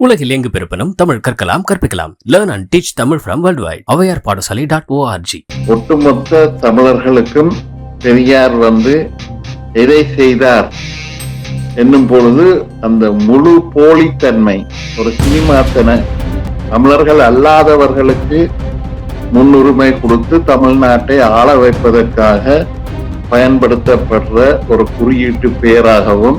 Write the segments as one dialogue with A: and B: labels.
A: உலகில் எங்கு பிறப்பினும் தமிழ் கற்கலாம் கற்பிக்கலாம். Learn and teach Tamil from world wide அவையார் பாடசாலை டாட் ஓஆர்ஜி
B: ஒட்டுமொத்த தமிழர்களுக்கும் பெரியார் வந்து எதை செய்தார் என்னும் பொழுது அந்த முழு போலித்தன்மை ஒரு சினிமாத்தன தமிழர்கள் அல்லாதவர்களுக்கு முன்னுரிமை கொடுத்து தமிழ்நாட்டை ஆள வைப்பதற்காக பயன்படுத்தப்படுற ஒரு குறியீட்டு பெயராகவும்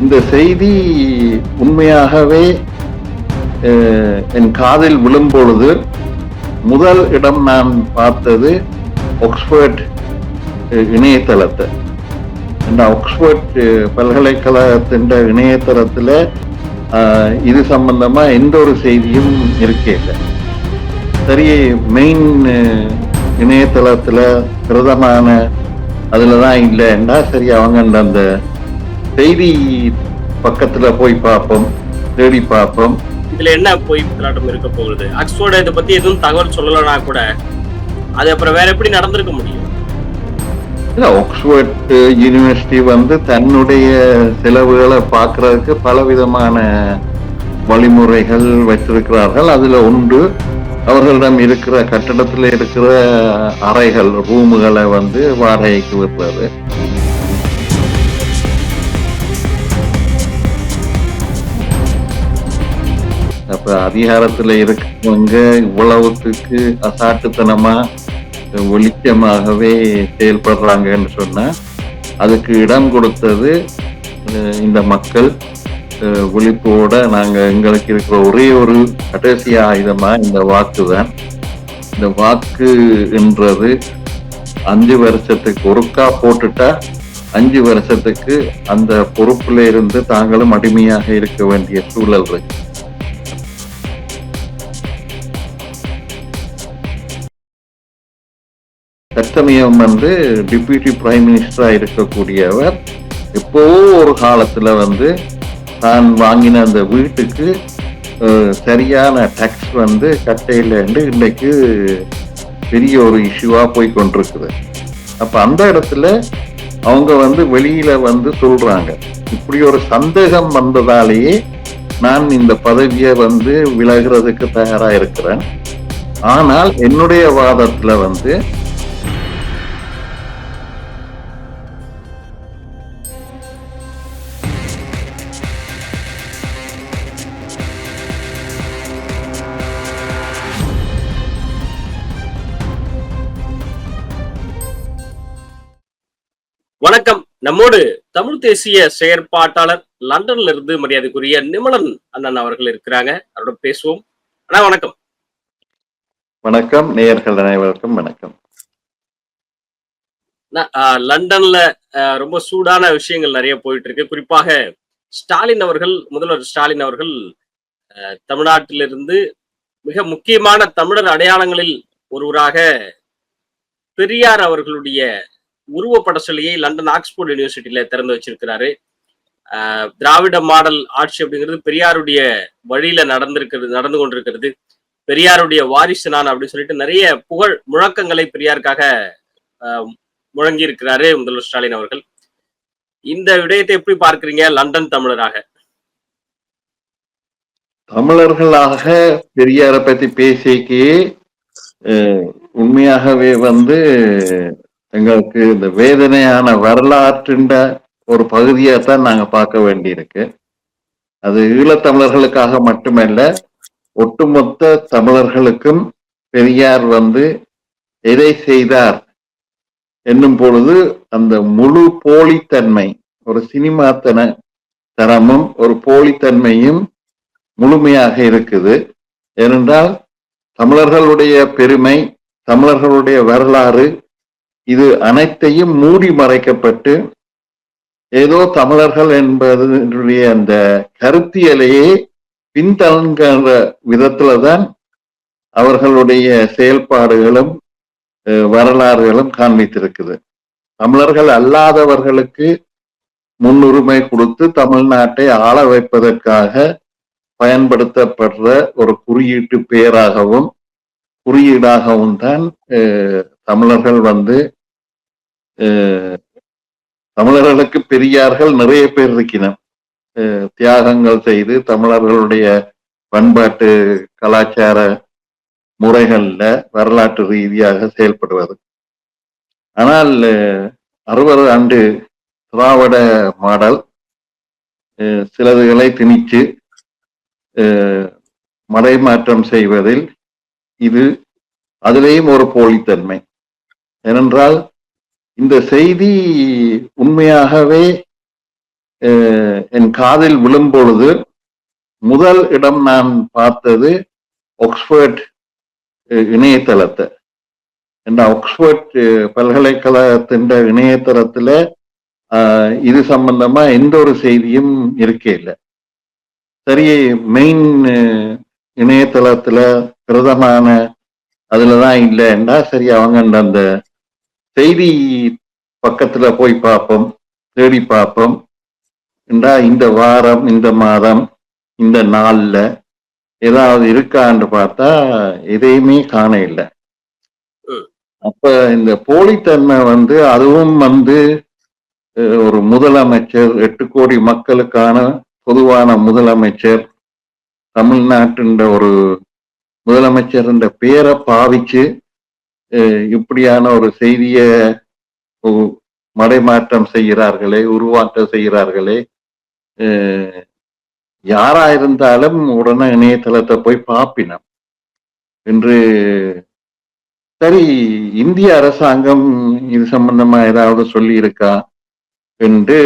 B: இந்த செய்தி உண்மையாகவே என் காதில் விழும் பொழுது முதல் இடம் நான் பார்த்தது ஆக்ஸ்போர்ட் இணையதளத்தை. இந்த ஆக்ஸ்போர்ட் பல்கலைக்கழகத்தின் இணையதளத்தில் இது சம்பந்தமா எந்த ஒரு செய்தியும் இருக்கே இல்லை சரி மெயின் இணையதளத்தில் பிரதமான அதில் தான் இல்லைன்னா சரி அவங்க அந்த செய்தி பக்கத்துல போய் பார்ப்போம் தேடி பார்ப்போம்.
C: இதுல என்ன போய் பித்தலாட்டம் இருக்க போகுது? ஆக்ஸ்போர்டு இதை பத்தி எதுவும் தகவல் சொல்லலைன்னா கூட அது அப்புறம் வேற எப்படி நடந்திருக்க முடியும்?
B: இல்ல ஆக்ஸ்போர்ட் யூனிவர்சிட்டி வந்து தன்னுடைய செலவுகளை பார்க்கறதுக்கு பலவிதமான வழிமுறைகள் வச்சிருக்கிறார்கள் அதுல உண்டு. அவர்களிடம் இருக்கிற கட்டடத்துல இருக்கிற அறைகள் ரூமுகளை வந்து வாடகைக்கு விடுறது. அதிகாரத்துல இருக்கவங்க இவ்வளவுத்துக்கு அசாட்டுத்தனமா ஒளிச்சமாகவே செயல்படுறாங்கன்னு சொன்னா அதுக்கு இடம் கொடுத்தது இந்த மக்கள் அஹ், விழிப்போட நாங்க எங்களுக்கு இருக்கிற ஒரே ஒரு கடைசி ஆயுதமா இந்த வாக்கு தான் இந்த வாக்கு என்றது அஞ்சு வருஷத்துக்கு ஒருக்கா போட்டுட்டா அஞ்சு வருஷத்துக்கு அந்த பொறுப்புல இருந்து தாங்களும் அடிமையாக இருக்க வேண்டிய சூழல் இருக்கு. சமயம் வந்து டிப்யூட்டி பிரைம் மினிஸ்டராக இருக்கக்கூடியவர் எப்போவோ ஒரு காலத்தில் வந்து தான் வாங்கின அந்த வீட்டுக்கு சரியான டேக்ஸ் வந்து கட்டையிலேருந்து இன்னைக்கு பெரிய ஒரு இஷ்யூவாக போய் கொண்டிருக்குது. அப்போ அந்த இடத்துல அவங்க வந்து வெளியில் வந்து சொல்கிறாங்க இப்படி ஒரு சந்தேகம் வந்ததாலேயே நான் இந்த பதவியை வந்து விலகிறதுக்கு தயாராக இருக்கிறேன். ஆனால் என்னுடைய வாதத்தில் வந்து
C: நம்மோடு தமிழ் தேசிய செயற்பாட்டாளர் லண்டன்ல இருந்து மரியாதைக்குரிய நிமலன் அண்ணன் அவர்கள் இருக்கிறாங்க. அவரோட பேசுவோம். அண்ணா வணக்கம்.
B: வணக்கம். நேயர்கள் அனைவருக்கும் வணக்கம்.
C: லண்டன்ல ரொம்ப சூடான விஷயங்கள் நிறைய போயிட்டு இருக்கு குறிப்பாக ஸ்டாலின் அவர்கள் முதல்வர் ஸ்டாலின் அவர்கள் தமிழ்நாட்டிலிருந்து மிக முக்கியமான தமிழர் அடையாளங்களில் ஒருவராக பெரியார் அவர்களுடைய உருவப்பட சொல்லியை லண்டன் ஆக்ஸ்போர்ட் யூனிவர்சிட்டியில திறந்து வச்சிருக்கிறாரு. ஆஹ், திராவிட மாடல் ஆட்சி அப்படிங்கிறது பெரியாருடைய வழியில நடந்திருக்கிறது நடந்து கொண்டிருக்கிறது. பெரியாருடைய வாரிசு நான் அப்படின்னு சொல்லிட்டு நிறைய புகழ் முழக்கங்களை பெரியாருக்காக ஆஹ், முழங்கி இருக்கிறாரு முதல்வர் ஸ்டாலின் அவர்கள். இந்த விடயத்தை எப்படி பார்க்கிறீங்க லண்டன் தமிழராக?
B: தமிழர்களாக பெரியாரை பத்தி பேசிக்கே உண்மையாகவே வந்து எங்களுக்கு இந்த வேதனையான வரலாற்றின் ஒரு பகுதியை தான் நாங்கள் பார்க்க வேண்டியிருக்கு. அது ஈழத்தமிழர்களுக்காக மட்டுமல்ல ஒட்டுமொத்த தமிழர்களுக்கும் பெரியார் வந்து எதை செய்தார் என்னும் பொழுது அந்த முழு போலித்தன்மை ஒரு சினிமாத்தன தரமும் ஒரு போலித்தன்மையும் முழுமையாக இருக்குது. ஏனென்றால் தமிழர்களுடைய பெருமை தமிழர்களுடைய வரலாறு இது அனைத்தையும் மூடி மறைக்கப்பட்டு ஏதோ தமிழர்கள் என்பதனுடைய அந்த கருத்தியலையே பின்தங்கிற விதத்துல தான் அவர்களுடைய செயல்பாடுகளும் வரலாறுகளும் காண்பித்திருக்குது. தமிழர்கள் அல்லாதவர்களுக்கு முன்னுரிமை கொடுத்து தமிழ்நாட்டை ஆள வைப்பதற்காக பயன்படுத்தப்படுற ஒரு குறியீட்டு பெயராகவும் குறியீடாகவும் தான் தமிழர்கள் வந்து தமிழர்களுக்கு பெரியார்கள் நிறைய பேர் இருக்கிறோம் தியாகங்கள் செய்து தமிழர்களுடைய பண்பாட்டு கலாச்சார முறைகள்ல வரலாற்று ரீதியாக செயல்படுவது. ஆனால் அறுபது ஆண்டு திராவிட மாடல் சிலதுகளை திணிச்சு மடைமாற்றம் செய்வதில் இது அதிலேயும் ஒரு போலித்தன்மை. ஏனென்றால் இந்த செய்தி உண்மையாகவே என் காதில் விழும் பொழுது முதல் இடம் நான் பார்த்தது ஆக்ஸ்போர்ட் இணையதளத்தை. இந்த ஆக்ஸ்போர்ட் பல்கலைக்கழகத்தின் இணையதளத்துல இது சம்பந்தமா எந்த ஒரு செய்தியும் இருக்கே இல்லை. சரி மெயின் இணையதளத்துல பிரதமான அதுலதான் இல்லைன்னா சரி அவங்க அந்த செய்தி பக்கத்துல போய் பார்ப்போம் தேடி பார்ப்போம் என்றா இந்த வாரம் இந்த மாதம் இந்த நாள்ல ஏதாவது இருக்கான்னு பார்த்தா எதையுமே காண இல்லை. அப்ப இந்த போலித்தன்மை வந்து அதுவும் வந்து ஒரு முதலமைச்சர் எட்டு கோடி மக்களுக்கான பொதுவான முதலமைச்சர் தமிழ்நாட்டின் ஒரு முதலமைச்சர் என்ற பேரை பாவிச்சு இப்படியான ஒரு செய்திய மடைமாற்றம் செய்கிறார்களே உருவாக்கம் செய்கிறார்களே யாரா இருந்தாலும் உடனே இணையதளத்தை போய் பார்ப்பினோம். என்று சரி இந்திய அரசாங்கம் இது சம்பந்தமா ஏதாவது சொல்லி இருக்கா என்று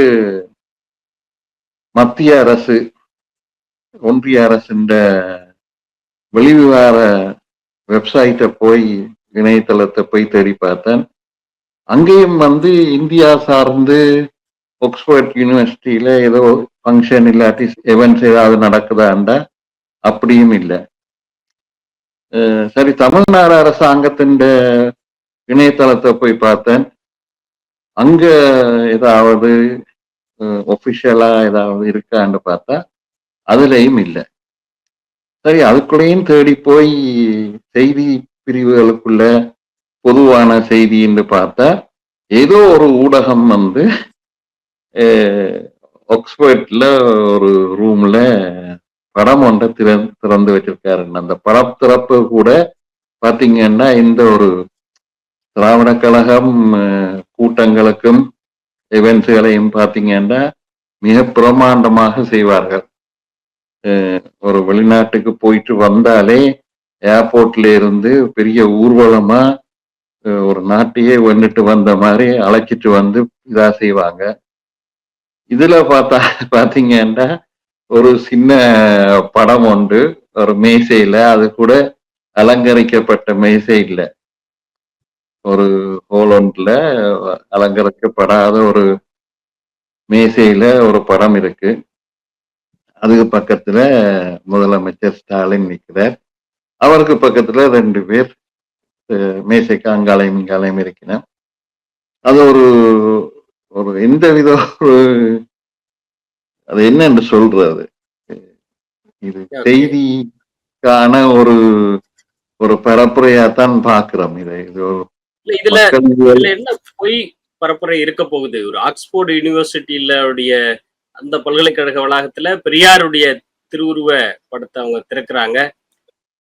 B: மத்திய அரசு ஒன்றிய அரசின் வெளிவிவகார வெப்சைட்டை போய் இணையதளத்தை போய் தேடி பார்த்தேன். அங்கேயும் வந்து இந்தியா சார்ந்து ஆக்ஸ்போர்ட் யூனிவர்சிட்டியில ஏதோ ஃபங்க்ஷன் இல்லாட்டி எவென்ட்ஸ் ஏதாவது நடக்குதாண்டா அப்படியும் இல்லை. சரி தமிழ்நாடு அரசாங்கத்தின் இணையதளத்தை போய் பார்த்தேன். அங்க ஏதாவது ஒஃபிஷியலா ஏதாவது இருக்கான்னு பார்த்தா அதுலயும் இல்லை. சரி அதுக்குள்ளேயும் தேடி போய் செய்தி பிரிவுகளுக்குள்ள பொதுவான செய்தி என்று பார்த்தா ஏதோ ஒரு ஊடகம் வந்து ஆக்ஸ்போர்ட்ல ஒரு ரூம்ல படம் ஒன்றை திறந்து திறந்து வச்சிருக்காரு அந்த படம் திறப்பு கூட பாத்தீங்கன்னா இந்த ஒரு திராவிட கழகம் கூட்டங்களுக்கும் இவெண்ட்ஸ்களையும் பார்த்தீங்கன்னா மிக பிரமாண்டமாக செய்வார்கள். ஒரு வெளிநாட்டுக்கு போயிட்டு வந்தாலே ஏர்போர்ட்ல இருந்து பெரிய ஊர்வலமா ஒரு நாட்டையே வந்துட்டு வந்த மாதிரி அழைச்சிட்டு வந்து இதா செய்வாங்க. இதுல பார்த்தா பாத்தீங்கன்னா ஒரு சின்ன படம் உண்டு. ஒரு மேசையில அது கூட அலங்கரிக்கப்பட்ட மேசை ஒரு ஹோலோண்ட்ல அலங்கரிக்கப்படாத ஒரு மேசையில ஒரு படம் இருக்கு. அதுக்கு பக்கத்துல முதலமைச்சர் ஸ்டாலின் நிற்கிறார் அவருக்கு பக்கத்துல ரெண்டு பேர் மேசைக்கு அங்காலயம் இங்காலயம் இருக்கிறார். அது ஒரு ஒரு எந்த வித ஒரு அது என்னன்னு சொல்றது இது செய்திக்கான ஒரு ஒரு பரப்புரையாத்தான் பாக்குறோம் இதை இது
C: இதுல என்ன பொய் பரப்புரை இருக்க போகுது? ஒரு ஆக்ஸ்போர்ட் யூனிவர்சிட்டியில அந்த பல்கலைக்கழக வளாகத்துல பெரியாருடைய திருவுருவ படத்தை அவங்க திறக்கிறாங்க.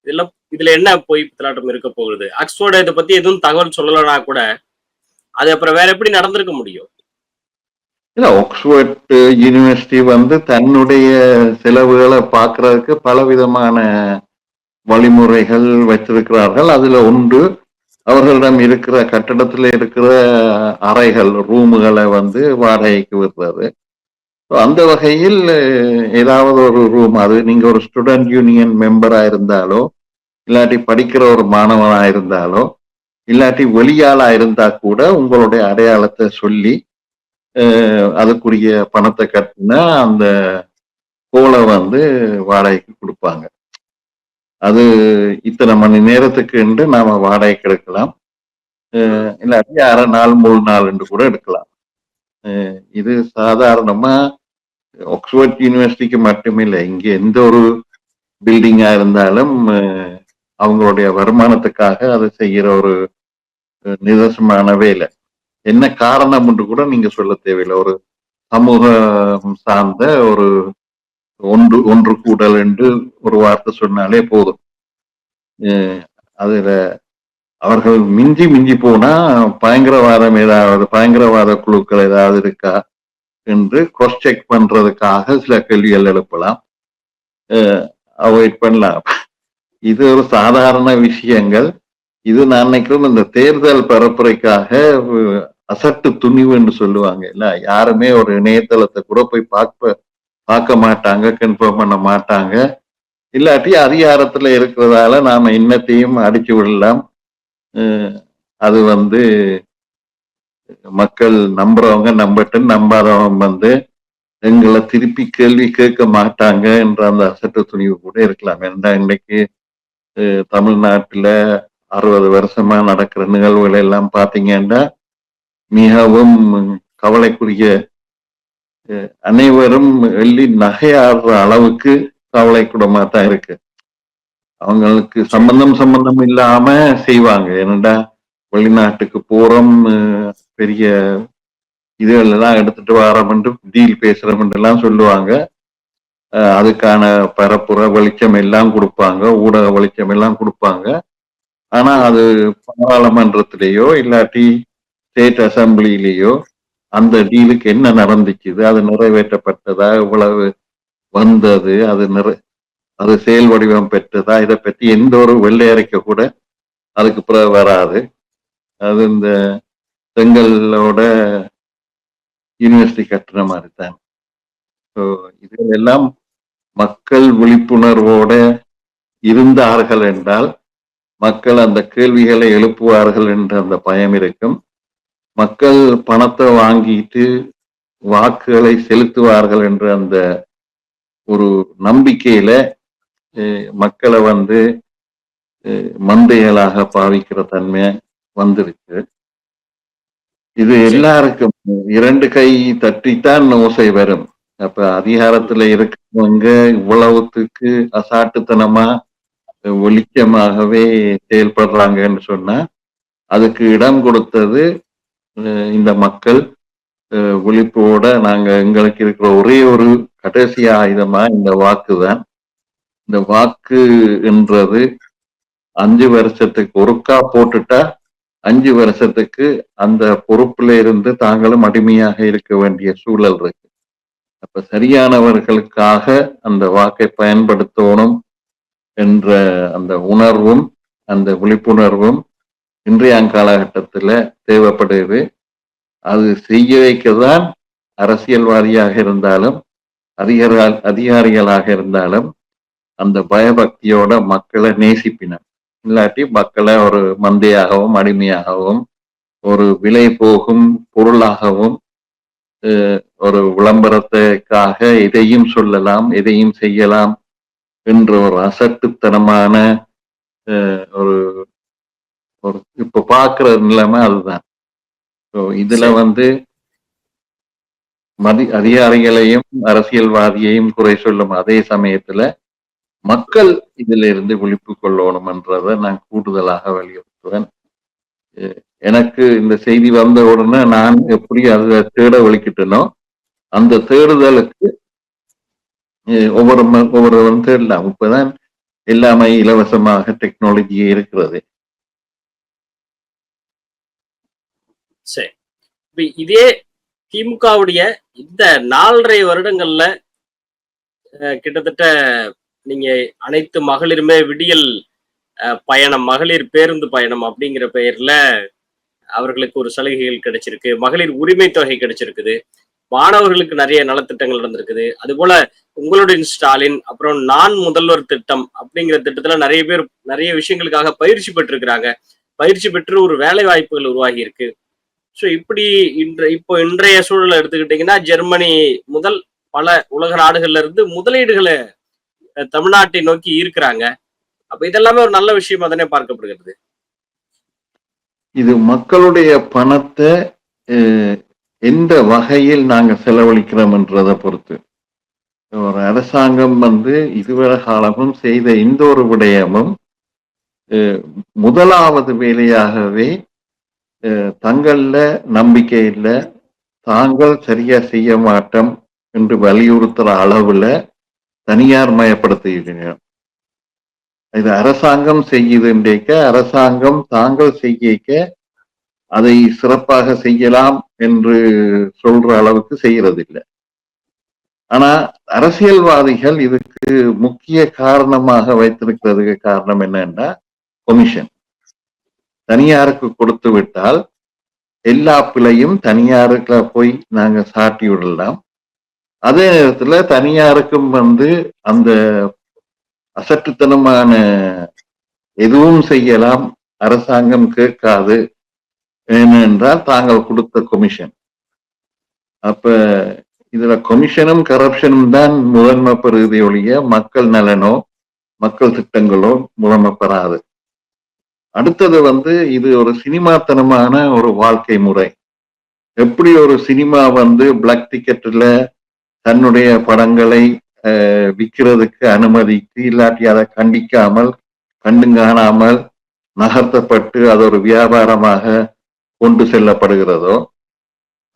C: இதெல்லாம் இதுல என்ன பொய் பித்தலாட்டம் இருக்க போகுது? ஆக்ஸ்போர்ட் இதை பத்தி எதுவும் தகவல் சொல்லலைன்னா கூட அது அப்புறம் வேற எப்படி நடந்திருக்க முடியும்?
B: இல்ல ஆக்ஸ்போர்ட் யூனிவர்சிட்டி வந்து தன்னுடைய செலவுகளை பார்க்கறதுக்கு பலவிதமான வழிமுறைகள் வச்சிருக்கிறார்கள். அதுல ஒன்று அவர்களிடம் இருக்கிற கட்டடத்துல இருக்கிற அறைகள் ரூமுகளை வந்து வாடகைக்கு விடுறது. அந்த வகையில் ஏதாவது ஒரு ரூம் அது நீங்க ஒரு ஸ்டூடெண்ட் யூனியன் மெம்பரா இருந்தாலோ இல்லாட்டி படிக்கிற ஒரு மாணவனா இருந்தாலோ இல்லாட்டி வெளியாளா இருந்தா கூட உங்களுடைய அடையாளத்தை சொல்லி அதுக்குரிய பணத்தை கட்டினா அந்த கோலை வந்து வாடகைக்கு கொடுப்பாங்க. அது இத்தனை மணி நேரத்துக்கு என்று நாம வாடகைக்கு எடுக்கலாம். இல்லாட்டி அரை நாள் மூணு நாள் என்று கூட எடுக்கலாம். இது சாதாரணமா ஆக்ஸ்போர்ட் யூனிவர்சிட்டிக்கு மட்டுமில்லை. இங்க எந்த ஒரு பில்டிங்கா இருந்தாலும் அவங்களுடைய வருமானத்துக்காக அதை செய்யற ஒரு நிதர்சனமானவே நிதர்சனமான வேலை. என்ன காரணம் என்று கூட நீங்க சொல்ல தேவையில்லை. ஒரு சமூகம் சார்ந்த ஒரு ஒன்று ஒன்று கூடல் என்று ஒரு வார்த்தை சொன்னாலே போதும். அதுல அவர்கள் மிஞ்சி மிஞ்சி போனா பயங்கரவாதம் ஏதாவது பயங்கரவாத குழுக்கள் ஏதாவது இருக்கா? என்று cross செக் பண்றதுக்காக சில கேள்விகள் எழுப்பலாம். அவாய்ட் பண்ணலாம். இது ஒரு சாதாரண விஷயங்கள். இது நான் நினைக்கிறேன் இந்த தேர்தல் பரப்புரைக்காக அசட்டு துணிவு என்று சொல்லுவாங்க இல்ல யாருமே ஒரு இணையதளத்தை கூட போய் பார்க்க பார்க்க மாட்டாங்க கன்ஃபார்ம் பண்ண மாட்டாங்க. இல்லாட்டி அதிகாரத்துல இருக்கிறதால நாம இன்னத்தையும் அடிச்சு விடலாம். அது வந்து மக்கள் நம்புறவங்க நம்பட்டும் நம்பாதவங்க வந்து எங்களை திருப்பி கேள்வி கேட்க மாட்டாங்க என்ற அந்த அசட்டு துணிவு கூட இருக்கலாம். ஏன்னா இன்னைக்கு தமிழ்நாட்டில் தமிழ்நாட்டுல அறுபது வருஷமா நடக்கிற நிகழ்வுகள் எல்லாம் பாத்தீங்கன்னா மிகவும் கவலைக்குரிய அஹ், அனைவரும் எள்ளி நகையாடுற அளவுக்கு கவலைக்கூடமா தான் இருக்கு. அவங்களுக்கு சம்பந்தம் சம்பந்தம் இல்லாம செய்வாங்க. என்னடா வெளிநாட்டுக்கு போறோம் பெரிய இதுகளெல்லாம் எடுத்துட்டு வரோம்னு டீல் பேசுறோம்னு சொல்லுவாங்க. அதுக்கான பரப்புற வெளிச்சம் எல்லாம் கொடுப்பாங்க. ஊடக வெளிச்சம் எல்லாம் கொடுப்பாங்க. ஆனா அது பாராளுமன்றத்திலேயோ இல்லாட்டி ஸ்டேட் அசம்பிளிலேயோ அந்த டீலுக்கு என்ன நடந்துச்சுது அது நிறைவேற்றப்பட்டதா இவ்வளவு வந்தது அது நிறை அது செயல் வடிவம் பெற்றதா இதை பற்றி எந்த ஒரு வெள்ளை அறிக்கை கூட அதுக்கு பிறகு வராது. அது இந்த செங்கலோட யூனிவர்சிட்டி கட்டுற மாதிரி தான் ஸோ இதெல்லாம் மக்கள் விழிப்புணர்வோட இருந்தார்கள் என்றால் மக்கள் அந்த கேள்விகளை எழுப்புவார்கள் என்ற அந்த பயம் இருக்கும். மக்கள் பணத்தை வாங்கிட்டு வாக்குகளை செலுத்துவார்கள் என்ற அந்த ஒரு நம்பிக்கையில மக்களை வந்து மந்தைகளாக பாவிக்கிற தன்மை வந்துருக்கு. இது எல்லாருக்கும் இரண்டு கை தட்டித்தான் ஓசை வரும். அப்ப அதிகாரத்துல இருக்கிறவங்க இவ்வளவுத்துக்கு அசாட்டுத்தனமா வெளிச்சமாகவே செயல்படுறாங்கன்னு சொன்னா அதுக்கு இடம் கொடுத்தது இந்த மக்கள். அஹ், விழிப்போட நாங்க எங்களுக்கு இருக்கிற ஒரே ஒரு கடைசி ஆயுதமா இந்த வாக்கு தான் இந்த வாக்கு என்றது அஞ்சு வருஷத்துக்கு ஒருக்கா போட்டுட்டா அஞ்சு வருஷத்துக்கு அந்த பொறுப்புல இருந்து தாங்களும் அடிமையாக இருக்க வேண்டிய சூழல் இருக்கு. அப்ப சரியானவர்களுக்காக அந்த வாக்கை பயன்படுத்தணும் என்ற அந்த உணர்வும் அந்த விழிப்புணர்வும் இன்றைய காலகட்டத்துல தேவைப்படுது. அது செய்ய வைக்கதான் அரசியல்வாதியாக இருந்தாலும் அதிகார அதிகாரிகளாக இருந்தாலும் அந்த பயபக்தியோட மக்களை நேசிப்பினர் இல்லாட்டி மக்களை ஒரு மந்தையாகவும் அடிமையாகவும் ஒரு விலை போகும் பொருளாகவும் ஒரு விளம்பரத்துக்காக எதையும் சொல்லலாம் எதையும் செய்யலாம் என்ற ஒரு அசட்டுத்தனமான ஒரு ஒரு இப்ப பாக்குற நிலைமை அதுதான் இதுல. வந்து மதி அதிகாரிகளையும் அரசியல்வாதியையும் குறை சொல்லும் அதே சமயத்துல மக்கள் இதுல இருந்து விழிப்பு கொள்ளணும்ன்றதை நான் கூடுதலாக வலியுறுத்துவேன். எனக்கு இந்த செய்தி வந்த உடனே நான் எப்படி அதை தேட வலிக்கிட்டனோ அந்த தேடுதலுக்கு ஒவ்வொரு ம- ஒவ்வொருவரும் தேடலாம். இப்பதான் எல்லாமே இலவசமாக டெக்னாலஜி இருக்கிறது.
C: சரி. இப்ப இதே திமுகவுடைய இந்த நாலரை வருடங்கள்ல கிட்டத்தட்ட நீங்க அனைத்து மகளிருமே விடியல் பயணம் மகளிர் பேருந்து பயணம் அப்படிங்கிற பெயர்ல அவர்களுக்கு ஒரு சலுகைகள் கிடைச்சிருக்கு. மகளிர் உரிமை தொகை கிடைச்சிருக்குது. மாணவர்களுக்கு நிறைய நலத்திட்டங்கள் நடந்திருக்குது. அது போல உங்களுடைய ஸ்டாலின் அப்புறம் நான் முதல்வர் திட்டம் அப்படிங்கிற திட்டத்துல நிறைய பேர் நிறைய விஷயங்களுக்காக பயிற்சி பெற்றிருக்கிறாங்க. பயிற்சி பெற்று ஒரு வேலை வாய்ப்புகள் உருவாகி இருக்கு ஸோ இப்படி இன்ற இப்போ இன்றைய சூழலை எடுத்துக்கிட்டீங்கன்னா ஜெர்மனி முதல் பல உலக நாடுகள்ல இருந்து முதலீடுகளை தமிழ்நாட்டை நோக்கி ஈர்க்கிறாங்க. அப்ப இதெல்லாமே ஒரு நல்ல விஷயமா தானே பார்க்கப்படுகிறது.
B: இது மக்களுடைய பணத்தை எந்த வகையில் நாங்க செலவழிக்கிறோம்ன்றதை பொறுத்து. ஒரு அரசாங்கம் வந்து இதுவரை காலமும் செய்த இந்த ஒரு விடயமும் முதலாவது வேலையாகவே தங்கள்ல நம்பிக்கை இல்லை தாங்கள் சரியா செய்ய மாட்டோம் என்று வலியுறுத்துற அளவுல தனியார் மயப்படுத்துகிறீர்கள். இது அரசாங்கம் செய்யுதுன்றேக்க அரசாங்கம் தாங்கள் செய்யக்க அதை சிறப்பாக செய்யலாம் என்று சொல்ற அளவுக்கு செய்யறது இல்லை ஆனா அரசியல்வாதிகள் இதுக்கு முக்கிய காரணமாக வைத்திருக்கிறதுக்கு காரணம் என்னன்னா கொமிஷன் தனியாருக்கு கொடுத்து விட்டால் எல்லா பிழையும் தனியாருக்குள்ள போய் நாங்க சாட்டி விடலாம். அதே நேரத்துல தனியாருக்கும் வந்து அந்த அசட்டுத்தனமான எதுவும் செய்யலாம் அரசாங்கம் கேட்காது ஏனென்றால் தாங்கள் கொடுத்த கொமிஷன் அப்ப இதுல கொமிஷனும் கரப்ஷனும் தான் முதன்மை பெறுவதை ஒழிய மக்கள் நலனோ மக்கள் திட்டங்களோ முதன்மை பெறாது. அடுத்தது வந்து இது ஒரு சினிமாத்தனமான ஒரு வாழ்க்கை முறை. எப்படி ஒரு சினிமா வந்து பிளாக் டிக்கெட்ல தன்னுடைய படங்களை விற்கிறதுக்கு அனுமதித்து இல்லாட்டி அதை கண்டிக்காமல் கண்டுங்காணாமல் நகர்த்தப்பட்டு அது ஒரு வியாபாரமாக கொண்டு செல்லப்படுகிறதோ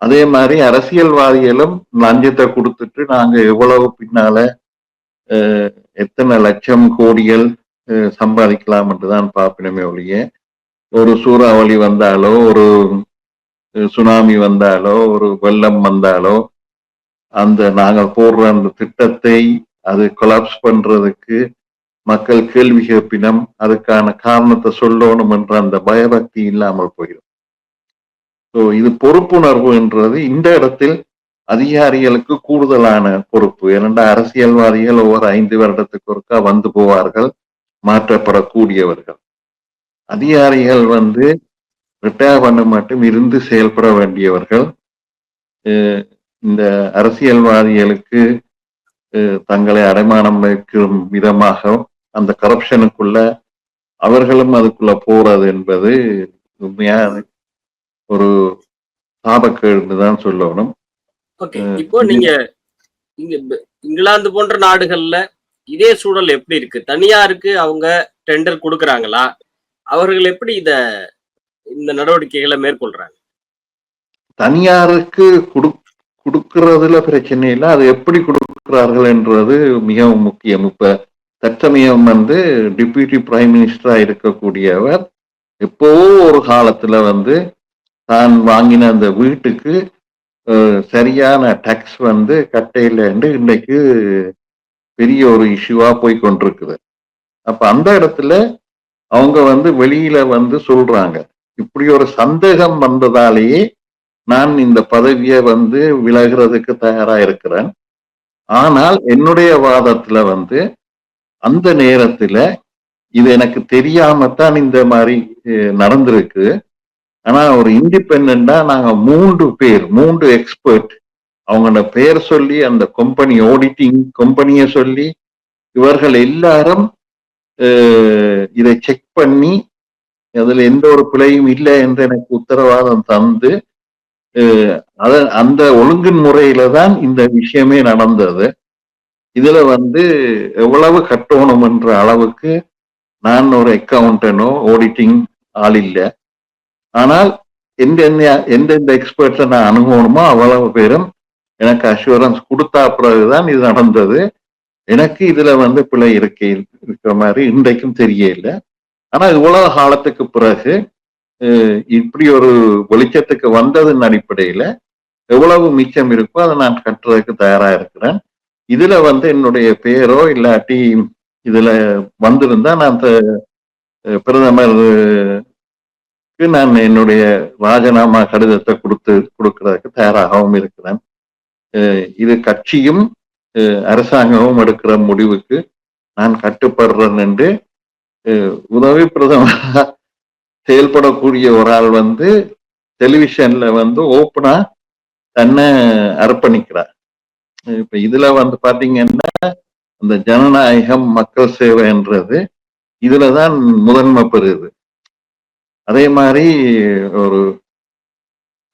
B: அதே மாதிரி அரசியல்வாதிகளும் லஞ்சத்தை கொடுத்துட்டு நாங்க எவ்வளவு பின்னால எத்தனை லட்சம் கோடிகள் சம்பாதிக்கலாம் என்றுதான் பார்ப்பினமே ஒழிய ஒரு சூறாவளி வந்தாலோ ஒரு சுனாமி வந்தாலோ ஒரு வெள்ளம் வந்தாலோ அந்த நாங்கள் போடுற அந்த திட்டத்தை அது கொலாப்ஸ் பண்றதுக்கு மக்கள் கேள்வி கேட்பினம் அதுக்கான காரணத்தை சொல்லணும் என்ற அந்த பயபக்தி இல்லாமல் போயிடும். ஸோ இது பொறுப்புணர்வு என்றது இந்த இடத்தில் அதிகாரிகளுக்கு கூடுதலான பொறுப்பு. ஏனென்றா அரசியல்வாதிகள் ஒவ்வொரு ஐந்து வருடத்துக்கு ஒருக்கா வந்து போவார்கள் மாற்றப்படக்கூடியவர்கள். அதிகாரிகள் வந்து ரிட்டையர் பண்ண மட்டும் இருந்து செயல்பட வேண்டியவர்கள். இந்த அரசியல்வாதிகளுக்கு தங்களை அடைமானம் வைக்கும் விதமாக அந்த கரப்ஷனுக்குள்ள அவர்களும் அதுக்குள்ள போறது என்பது உண்மையா ஒரு சாபக்கேடுன்னு தான் சொல்லணும்.
C: இப்போ நீங்க இங்க இங்கிலாந்து போன்ற நாடுகள்ல இதே சூழல் எப்படி இருக்கு? தனியாருக்கு அவங்க டெண்டர் கொடுக்கறாங்களா? அவர்கள் எப்படி இத இந்த நடவடிக்கைகளை மேற்கொள்றாங்க?
B: தனியாருக்கு குடு கொடுக்கறதுல பிரச்சனை இல்லை. அது எப்படி கொடுக்கிறார்கள் என்றது மிகவும் முக்கியம். இப்ப தற்சமயம் வந்து டிப்யூட்டி பிரைம் மினிஸ்டரா இருக்கக்கூடியவர் எப்போவோ ஒரு காலத்துல வந்து தான் வாங்கின அந்த வீட்டுக்கு சரியான டேக்ஸ் வந்து கட்டையிலன்னு இன்னைக்கு பெரிய ஒரு இஷ்யூவா போய் கொண்டிருக்குது. அப்ப அந்த இடத்துல அவங்க வந்து வெளியில வந்து சொல்றாங்க. இப்படி ஒரு சந்தேகம் வந்ததாலேயே நான் இந்த பதவியை வந்து விலகிறதுக்கு தயாரா இருக்கிறேன் ஆனால் என்னுடைய வாதத்துல வந்து அந்த நேரத்துல இது எனக்கு தெரியாமத்தான் இந்த மாதிரி நடந்திருக்கு. ஆனா ஒரு இண்டிபெண்டா நாங்க மூன்று பேர் மூன்று எக்ஸ்பர்ட் அவங்களோட பெயர் சொல்லி அந்த கம்பெனி ஆடிட்டிங் கம்பெனியை சொல்லி இவர்கள் எல்லாரும் இதை செக் பண்ணி அதுல எந்த ஒரு பிழையும் இல்லை என்று எனக்கு உத்தரவாதம் தந்து அந்த ஒழுங்கின் முறையில தான் இந்த விஷயமே நடந்தது. இதுல வந்து எவ்வளவு கட்டணும் என்ற அளவுக்கு நான் ஒரு அக்கௌண்டனோ ஆடிட்டிங் ஆள் இல்லை. ஆனால் எந்தெந்த எந்தெந்த எக்ஸ்பர்ட்ஸை நான் அணுகணுமோ அவ்வளவு பேரும் எனக்கு அஷூரன்ஸ் கொடுத்தா பிறகுதான் இது நடந்தது. எனக்கு இதுல வந்து பிழை இருக்க இருக்கிற மாதிரி இன்றைக்கும் தெரியல ஆனா இவ்வளவு காலத்துக்கு பிறகு இப்படி ஒரு வெளிச்சத்துக்கு வந்ததன் அடிப்படையில எவ்வளவு மிச்சம் இருக்கோ அதை நான் கட்டுறதுக்கு தயாரா இருக்கிறேன். இதுல வந்து என்னுடைய பெயரோ இல்லாட்டி இதுல வந்திருந்தா நான் பிரதமருக்கு நான் என்னுடைய ராஜினாமா கடிதத்தை கொடுத்து கொடுக்கறதுக்கு தயாராகவும் இருக்கிறேன். இது கட்சியும் அரசாங்கமும் எடுக்கிற முடிவுக்கு நான் கட்டுப்படுறேன் என்று உதவி பிரதமர் செயல்படக்கூடிய ஒரு ஆள் வந்து டெலிவிஷன்ல வந்து ஓப்பனா தன்னை அர்ப்பணிக்கிறார். இப்ப இதுல வந்து பாத்தீங்கன்னா இந்த ஜனநாயகம் மக்கள் சேவைன்றது இதுலதான் முதன்மை பெறுது. அதே மாதிரி ஒரு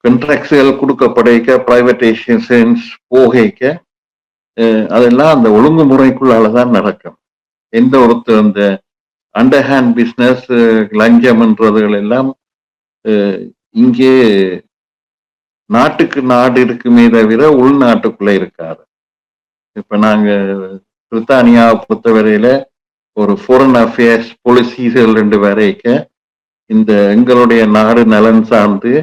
B: கண்ட்ராக்சுவல் கொடுக்கப்படைக்க பிரைவேட்டைசேஷன்ஸ் போகைக்க அதெல்லாம் அந்த ஒழுங்குமுறைக்குள்ளாலதான் நடக்கும். எந்த ஒருத்தர் அந்த அண்டர் ஹேண்ட் பிஸ்னஸ் uh, லஞ்சம்ன்றதுகள் எல்லாம் இங்கே நாட்டுக்கு நாடு இருக்குமே தவிர உள்நாட்டுக்குள்ள இருக்காது. இப்ப நாங்க பிரித்தானியாவை பொறுத்தவரையில ஒரு ஃபோரன் அஃபேர்ஸ் பாலிசிகள் ரெண்டு வரைக்க இந்த எங்களுடைய நாடு நலன் சார்ந்து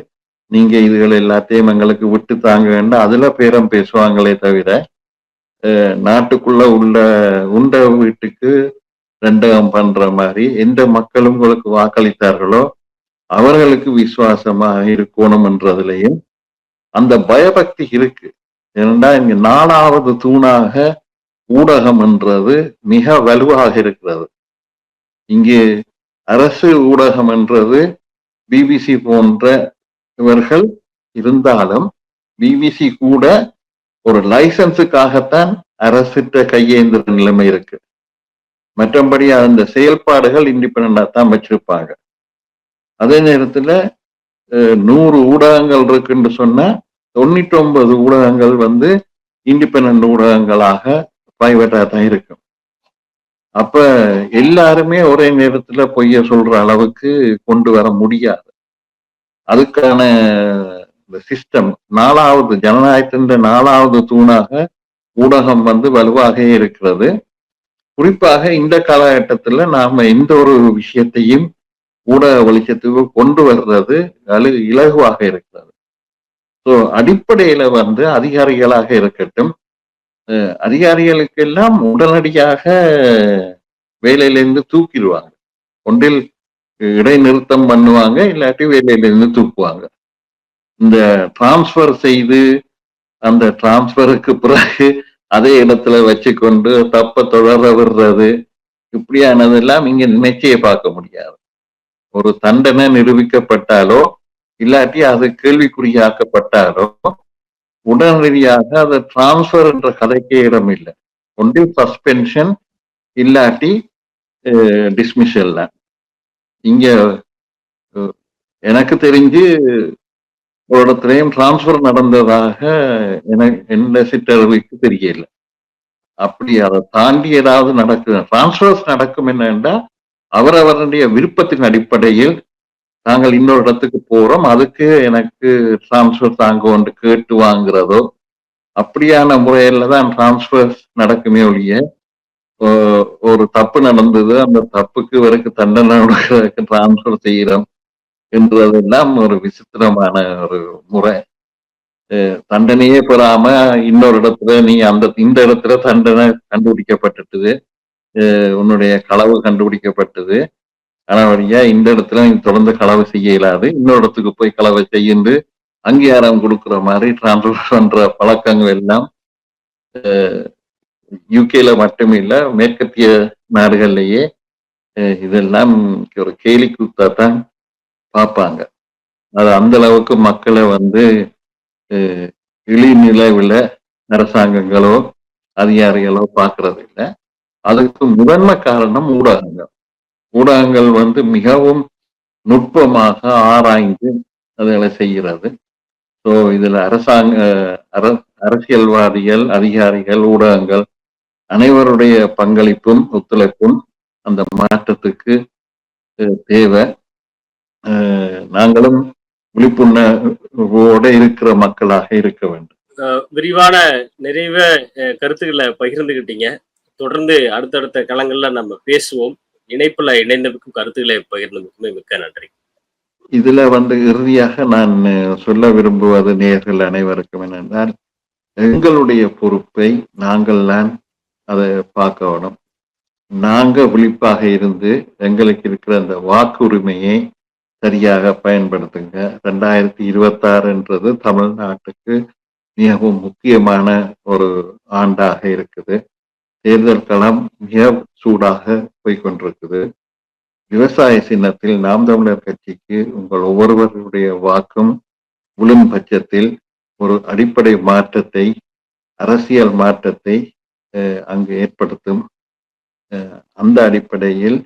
B: நீங்க இதுகள் எல்லாத்தையும் எங்களுக்கு விட்டு தாங்க வேண்டாம். அதுல பேரம் பேசுவாங்களே தவிர நாட்டுக்குள்ள உள்ள உண்ட வீட்டுக்கு ரெண்டகம் பண்ற மாதிரி எந்த மக்கள் உங்களுக்கு வாக்களித்தார்களோ அவர்களுக்கு விசுவாசமாக இருக்கணும் என்றதுலேயும் அந்த பயபக்தி இருக்கு. ஏனென்றா இங்க நாலாவது தூணாக ஊடகம் என்றது மிக வலுவாக இருக்கிறது. இங்கே அரசு ஊடகம் என்றது பிபிசி போன்ற இவர்கள் இருந்தாலும் பிபிசி கூட ஒரு லைசன்ஸுக்காகத்தான் அரசிட்ட கையேந்திர நிலைமை இருக்கு. மற்றபடி அந்த செயல்பாடுகள் இண்டிபெண்டா தான் வச்சிருப்பாங்க. அதே நேரத்துல நூறு ஊடகங்கள் இருக்குன்னு சொன்னா தொண்ணூற்றி ஒன்பது ஊடகங்கள் வந்து இண்டிபெண்ட் ஊடகங்களாக பிரைவேட்டாக தான் இருக்கும். அப்ப எல்லாருமே ஒரே நேரத்துல பொய்ய சொல்ற அளவுக்கு கொண்டு வர முடியாது. அதுக்கான இந்த சிஸ்டம் நாலாவது ஜனநாயகத்தின் நாலாவது தூணாக ஊடகம் வந்து வலுவாக இருக்கிறது. குறிப்பாக இந்த காலகட்டத்துல நாம எந்த ஒரு விஷயத்தையும் ஊடக வெளிச்சத்துக்கு கொண்டு வர்றது அழு இலகுவாக இருக்கிறது. ஸோ அடிப்படையில வந்து அதிகாரிகளாக இருக்கட்டும் அதிகாரிகளுக்கெல்லாம் உடனடியாக வேலையிலிருந்து தூக்கிடுவாங்க. ஒன்றில் இடைநிறுத்தம் பண்ணுவாங்க இல்லாட்டி வேலையிலிருந்து தூக்குவாங்க. இந்த டிரான்ஸ்ஃபர் செய்து அந்த டிரான்ஸ்ஃபருக்கு பிறகு அதே இடத்துல வச்சுக்கொண்டு தப்ப தொடர விடுறது இப்படியானதெல்லாம் இங்க நினைச்சே பார்க்க முடியாது. ஒரு தண்டனை நிரூபிக்கப்பட்டாலோ இல்லாட்டி அது கேள்விக்குறியாக்கப்பட்டாலோ உடனடியாக அது டிரான்ஸ்பர் என்ற கதைக்கே இடம் இல்லை. ஒன்று சஸ்பென்ஷன் இல்லாட்டி டிஸ்மிஷல் தான். இங்க எனக்கு தெரிஞ்சு ஒரு இடத்துலையும் டிரான்ஸ்பர் நடந்ததாக எனக்கு எந்த சிற்றறிவுக்கு தெரியல அப்படி அதை தாண்டி ஏதாவது நடக்குது டிரான்ஸ்பர்ஸ் நடக்கும் என்னென்றா அவரவருடைய விருப்பத்தின் அடிப்படையில் நாங்கள் இன்னொரு இடத்துக்கு போறோம் அதுக்கு எனக்கு டிரான்ஸ்பர் தாங்க ஒன்று கேட்டு வாங்குறதோ அப்படியான முறையில தான் டிரான்ஸ்பர்ஸ் நடக்குமே ஒழிய ஓ- ஒரு தப்பு நடந்தது அந்த தப்புக்கு இவருக்கு தண்டனை டிரான்ஸ்பர் செய்யறோம் என்றதெல்லாம் ஒரு விசித்திரமான ஒரு முறை. தண்டனையே பெறாம இன்னொரு இடத்துல நீ அந்த இந்த இடத்துல தண்டனை கண்டுபிடிக்கப்பட்டுட்டுது. உன்னுடைய களவு கண்டுபிடிக்கப்பட்டது. ஆனா வழியா இந்த இடத்துல நீ தொடர்ந்து களவு செய்ய இயலாது. இன்னொரு இடத்துக்கு போய் களவை செய்யுண்டு அங்கீகாரம் கொடுக்குற மாதிரி டிரான்ஸ்ஃபர் பண்ற பழக்கங்கள் எல்லாம் யூகேல மட்டுமே இல்லை மேற்கத்திய நாடுகள்லயே இதெல்லாம் ஒரு கேலி கூத்தா தான் பார்ப்பாங்க. அது அந்த அளவுக்கு மக்களை வந்து இழிநிலவில் அரசாங்கங்களோ அதிகாரிகளோ பார்க்கறது இல்லை அதுக்கு முதன்மை காரணம் ஊடகங்கள். ஊடகங்கள் வந்து மிகவும் நுட்பமாக ஆராய்ந்து அதுகளை செய்கிறது. ஸோ இதில் அரசாங்க அரசியல்வாதிகள் அதிகாரிகள் ஊடகங்கள் அனைவருடைய பங்களிப்பும் ஒத்துழைப்பும் அந்த மாற்றத்துக்கு தேவை. நாங்களும் விழிப்புணர்வோட இருக்கிற மக்களாக இருக்க வேண்டும்.
C: விரிவான நிறைவ அஹ், கருத்துக்களை பகிர்ந்துகிட்டீங்க. தொடர்ந்து அடுத்தடுத்த களங்கள்ல நம்ம பேசுவோம். இணைப்புல இணைந்ததுக்கும் கருத்துக்களை பகிர்ந்ததுக்குமே மிக்க நன்றி.
B: இதுல வந்து இறுதியாக நான் சொல்ல விரும்புவது நேர்கள் அனைவருக்கும் என்னென்றால் எங்களுடைய பொறுப்பை நாங்கள் தான் அதை பார்க்கணும். நாங்க விழிப்பாக இருந்து எங்களுக்கு இருக்கிற அந்த வாக்குரிமையை சரியாக பயன்படுத்துங்க. ரெண்டாயிரத்தி இருபத்தாறுன்றது தமிழ்நாட்டுக்கு மிகவும் முக்கியமான ஒரு ஆண்டாக இருக்குது. தேர்தல் களம் மிக சூடாக போய்கொண்டிருக்குது. விவசாய சின்னத்தில் நாம் தமிழர் கட்சிக்கு உங்கள் ஒவ்வொருவருடைய வாக்கும் விழும் பட்சத்தில் ஒரு அடிப்படை மாற்றத்தை அரசியல் மாற்றத்தை அங்கு ஏற்படுத்தும். அந்த அடிப்படையில்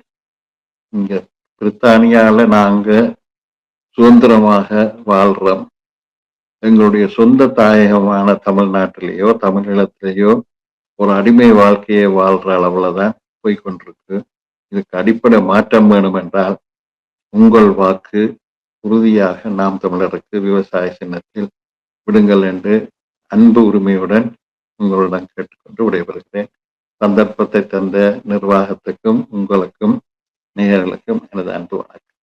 B: இங்க பிரித்தானியாவில் நாங்கள் சுதந்திரமாக வாழ்கிறோம் எங்களுடைய சொந்த தாயகமான தமிழ்நாட்டிலேயோ தமிழீழத்திலேயோ ஒரு அடிமை வாழ்க்கையை வாழ்கிற அளவில் தான் போய்கொண்டிருக்கு இதுக்கு அடிப்படை மாற்றம் வேணும் என்றால் உங்கள் வாக்கு உறுதியாக நாம் தமிழருக்கு விவசாய சின்னத்தில் விடுங்கள் என்று அன்பு உரிமையுடன் உங்களுடன் கேட்டுக்கொண்டு விடைபெறுகிறேன். சந்தர்ப்பத்தை தந்த நிர்வாகத்துக்கும் உங்களுக்கும் நேயர்களுக்கும் எனது அன்பு வணக்கம்.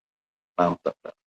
B: நாம் தமிழர்.